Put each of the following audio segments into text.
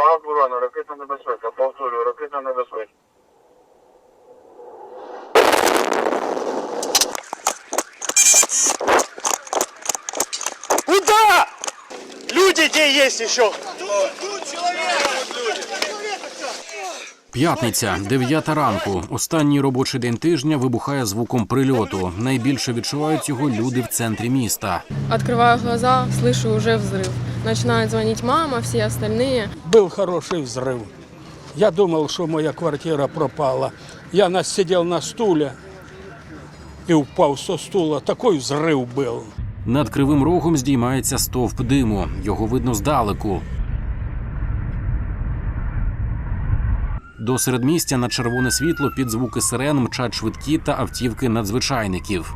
Газ Бурана, ракетна небезпека. Повторюю, ракетна небезпека. Куда? Люди где есть еще? П'ятниця, 9 ранку. Останній робочий день тижня вибухає звуком прильоту. Найбільше відчувають його люди в центрі міста. Открываю глаза, слышу уже взрыв. Начинает звонить мама, все остальные. Был хороший взрыв. Я думал, что моя квартира пропала. Я нас сидел на стуле и упал со стула. Такой взрыв был. Над кривим рогом здіймається стовп диму. Його видно здалеку. До середмістя на червоне світло під звуки сирен мчать швидкі та автівки надзвичайників.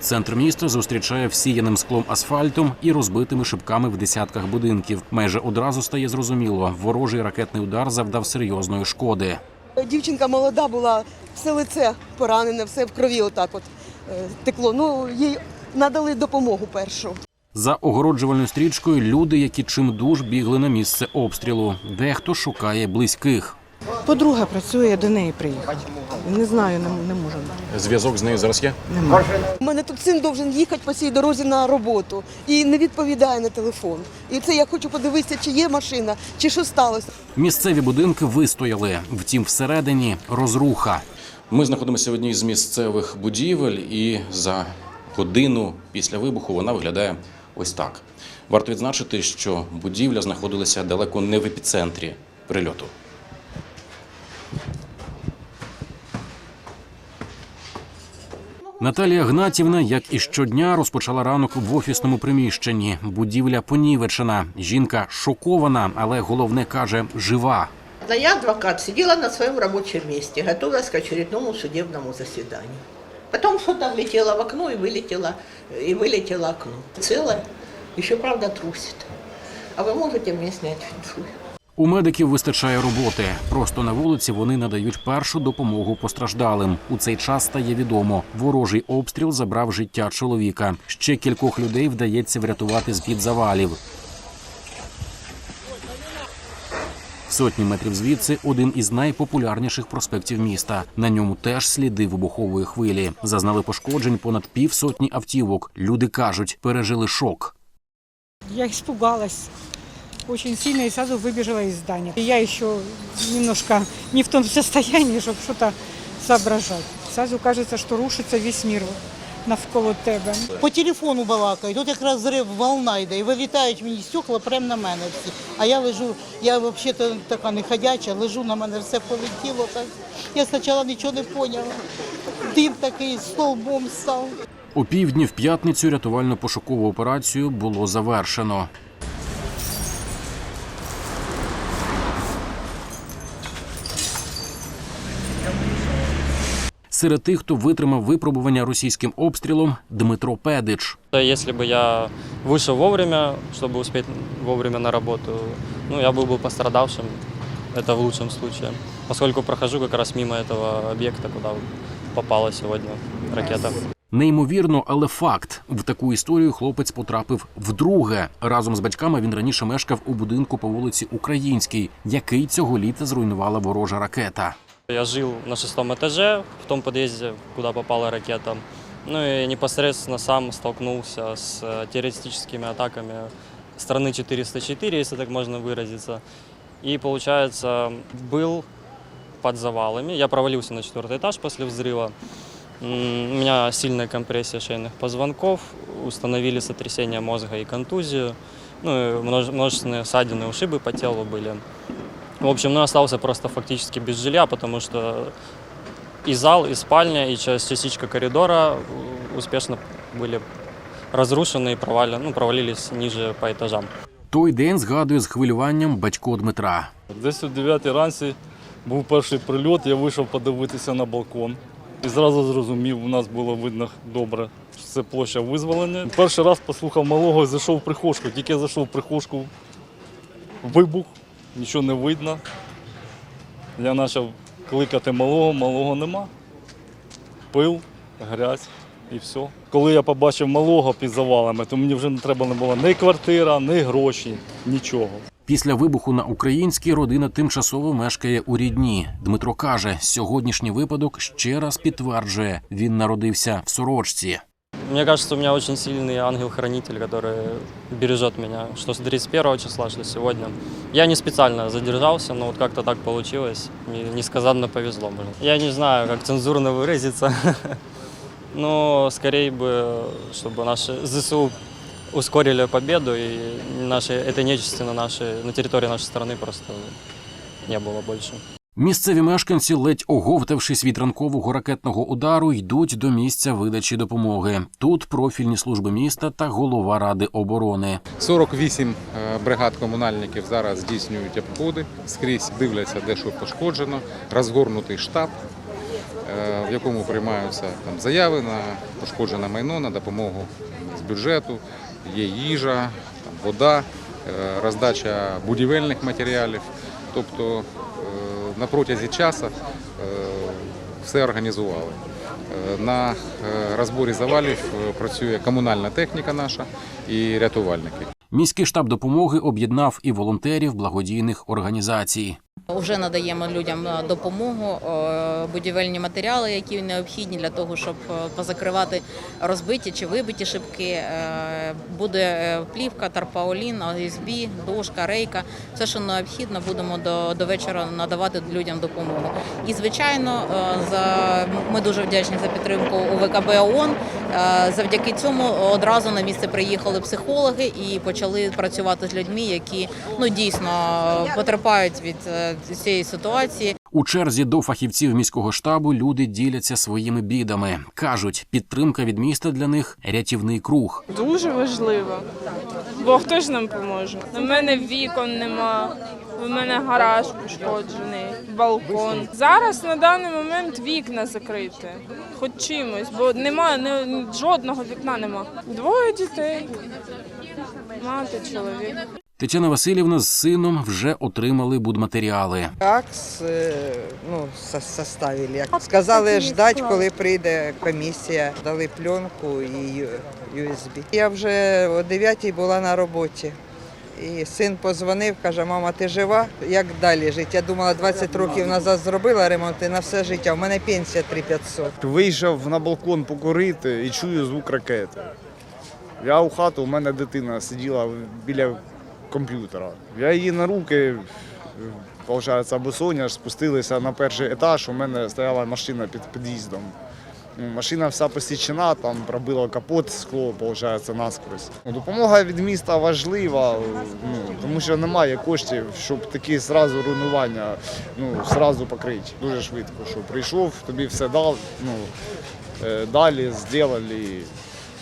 Центр міста зустрічає всіяним склом асфальтом і розбитими шибками в десятках будинків. Майже одразу стає зрозуміло, ворожий ракетний удар завдав серйозної шкоди. Дівчинка молода була, все лице поранене, все в крові отак от е, текло. Ну, їй надали допомогу першу. За огороджувальною стрічкою люди, які чимдуж бігли на місце обстрілу. Дехто шукає близьких. Подруга працює, до неї приїхала. Не знаю, не, не можу. Зв'язок з нею зараз є. Немає. У мене тут син должен їхати по цій дорозі на роботу і не відповідає на телефон. І це я хочу подивитися, чи є машина, чи що сталося. Місцеві будинки вистояли. Втім, всередині розруха. Ми знаходимося в одній з місцевих будівель, і за годину після вибуху вона виглядає ось так. Варто відзначити, що будівля знаходилася далеко не в епіцентрі прильоту. Наталія Гнатівна, як і щодня, розпочала ранок в офісному приміщенні. Будівля понівечена. Жінка шокована, але головне каже жива. А я, адвокат, сидела на своем рабочем месте, готовилась к очередному судебному заседанию. Потом что-то влетело в окно и вылетело, и вылетело окно. Целое, еще, правда, трусит. А вы можете мне снять фэншуй? У медиків вистачає роботи. Просто на вулиці вони надають першу допомогу постраждалим. У цей час стає відомо, ворожий обстріл забрав життя чоловіка. Ще кількох людей вдається врятувати з під завалів. Сотні метрів звідси один із найпопулярніших проспектів міста. На ньому теж сліди вибухової хвилі. Зазнали пошкоджень понад півсотні автівок. Люди кажуть, пережили шок. Я испугалась очень сильно и сразу выбежала из здания. И я еще немножко не в том состоянии, чтобы что-то соображать. Сразу кажется, что рушится весь мир навколо тебе. По телефону балакають, тут якраз зрив волна йде, і вилітають мені стекла прямо на мене всі. А я лежу, я взагалі така не ходяча, лежу на мене, все полетіло. Так. Я спочатку нічого не поняла. Дим такий стовбом став. У півдні в п'ятницю рятувально-пошукову операцію було завершено. Серед тих, хто витримав випробування російським обстрілом, Дмитро Педич. Если бы я вышел вовремя, чтобы успеть вовремя на работу, ну, я был бы пострадавшим. Это в лучшем случае. Поскольку прохожу как раз мимо этого объекта, куда попала сегодня ракета. Неймовірно, але факт в таку історію хлопець потрапив вдруге. Разом з батьками він раніше мешкав у будинку по вулиці Українській, який цього літа зруйнувала ворожа ракета. Я жил на шестом этаже, в том подъезде, куда попала ракета. Ну и непосредственно сам столкнулся с э, террористическими атаками страны 404, если так можно выразиться. И, получается, был под завалами. Я провалился на четвертый этаж после взрыва. У меня сильная компрессия шейных позвонков, установили сотрясение мозга и контузию. Ну и множе- множественные ссадины, ушибы по телу были. В общем, ну, остался просто фактически без жилья, потому что и зал, и спальня, и часть- частичка коридора э, успешно были разрушены и провали, ну, провалились ниже по этажам. Той день згадує з хвилюванням батько Дмитра. Десь о 9 ранці був перший прильот, я вийшов подивитися на балкон. І зразу зрозумів, у нас було видно добре, що це площа визволення. Перший раз послухав малого і зайшов в прихожку. Тільки я зайшов в прихожку, вибух, нічого не видно. Я почав кликати малого, малого нема. Пил, грязь. і все. Коли я побачив малого під завалами, то мені вже не треба не було ні квартира, ні гроші, нічого. Після вибуху на українській родина тимчасово мешкає у рідні. Дмитро каже, сьогоднішній випадок ще раз підтверджує, він народився в сорочці. Мне кажется, у меня очень сильный ангел-хранитель, который бережет меня, что с 31 числа, что сегодня. Я не специально задержался, но вот как-то так получилось. Мне несказанно повезло. блин. Я не знаю, как цензурно выразиться, но скорее бы, чтобы наши ЗСУ ускорили победу и нашей, этой нечисти на, нашей, на территории нашей страны просто не было больше. Місцеві мешканці, ледь оговтавшись від ранкового ракетного удару, йдуть до місця видачі допомоги. Тут профільні служби міста та голова ради оборони. 48 е, бригад комунальників зараз здійснюють обходи, скрізь дивляться, де що пошкоджено, розгорнутий штаб, е, в якому приймаються там, заяви на пошкоджене майно, на допомогу з бюджету, є їжа, вода, е, роздача будівельних матеріалів. Тобто на протязі часу е, все організували. Е, На е, розборі завалів працює комунальна техніка наша і рятувальники. Міський штаб допомоги об'єднав і волонтерів благодійних організацій. Вже надаємо людям е, допомогу, е, будівельні матеріали, які необхідні для того, щоб е, позакривати розбиті чи вибиті шибки. Буде плівка, тарпаулін, ОСБ, дошка, рейка. Все, що необхідно, будемо до, до вечора надавати людям допомогу. І звичайно, за ми дуже вдячні за підтримку УВКБ ООН. Завдяки цьому одразу на місце приїхали психологи і почали працювати з людьми, які ну дійсно потерпають від цієї ситуації. У черзі до фахівців міського штабу люди діляться своїми бідами. кажуть, підтримка від міста для них рятівний круг. Дуже важливо. Бо хто ж нам поможе? У мене вікон нема, у мене гараж пошкоджений, балкон. Зараз на даний момент вікна закриті, хоч чимось, бо немає ні, жодного вікна нема. Двоє дітей, мати, чоловік. Тетяна Васильівна з сином вже отримали будматеріали. Акс ну, составили. Сказали ждать, коли прийде комісія. Дали пленку і USB. Я вже о 9 була на роботі. І син позвонив, каже, мама, ти жива? Як далі жити? Я думала, 20 років назад зробила ремонт і на все життя. У мене пенсія 3500. Вийшов на балкон покурити і чую звук ракети. Я у хату, у мене дитина сиділа біля комп'ютера. Я її на руки, виходить, або Соня спустилися на перший етаж. У мене стояла машина під під'їздом. Ну, Машина вся посічена, там пробило капот, скло, виходить, наскрозь. Ну, Допомога від міста важлива, ну, тому що немає коштів, щоб такі зразу руйнування ну, зразу покрити. Дуже швидко, що прийшов, тобі все дав, ну, е, дали, зробили.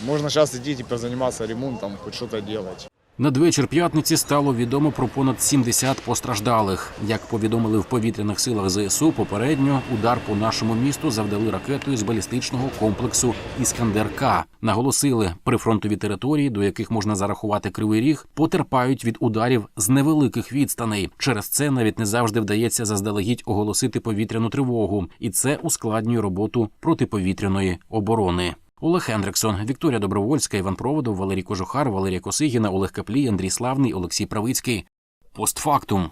Можна зараз йти тепер займатися ремонтом, хоч щось робити. Надвечір п'ятниці стало відомо про понад 70 постраждалих. Як повідомили в повітряних силах ЗСУ, попередньо удар по нашому місту завдали ракетою з балістичного комплексу Іскандер-К. Наголосили, прифронтові території, до яких можна зарахувати кривий ріг, потерпають від ударів з невеликих відстаней. Через це навіть не завжди вдається заздалегідь оголосити повітряну тривогу, і це ускладнює роботу протиповітряної оборони. Олег Хендриксон, Вікторія Добровольська, Іван Проводов, Валерій Кожухар, Валерія Косигіна, Олег Каплій, Андрій Славний, Олексій Правицький. Постфактум.